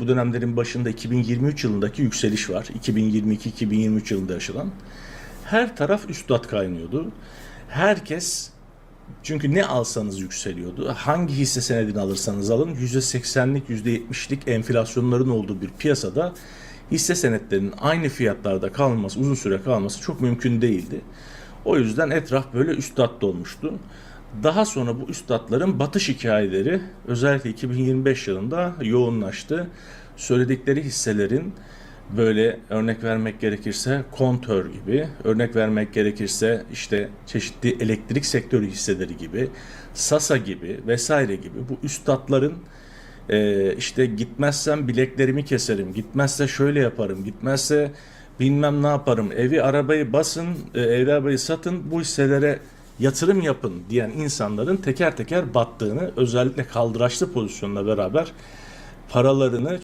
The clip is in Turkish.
Bu dönemlerin başında 2023 yılındaki yükseliş var. 2022-2023 yılında yaşanan. Her taraf üstad kaynıyordu. Herkes çünkü ne alsanız yükseliyordu. Hangi hisse senedini alırsanız alın %80'lik %70'lik enflasyonların olduğu bir piyasada hisse senetlerinin aynı fiyatlarda kalması, uzun süre kalması çok mümkün değildi. O yüzden etraf böyle üstad dolmuştu. Daha sonra bu üstadların batış hikayeleri özellikle 2025 yılında yoğunlaştı. Söyledikleri hisselerin böyle örnek vermek gerekirse kontör gibi, örnek vermek gerekirse işte çeşitli elektrik sektörü hisseleri gibi, Sasa gibi vesaire gibi bu üstadların e, işte gitmezsem bileklerimi keserim, gitmezse şöyle yaparım, gitmezse bilmem ne yaparım, evi arabayı basın, e, evi arabayı satın, bu hisselere yatırım yapın diyen insanların teker teker battığını özellikle kaldıraçlı pozisyonla beraber paralarını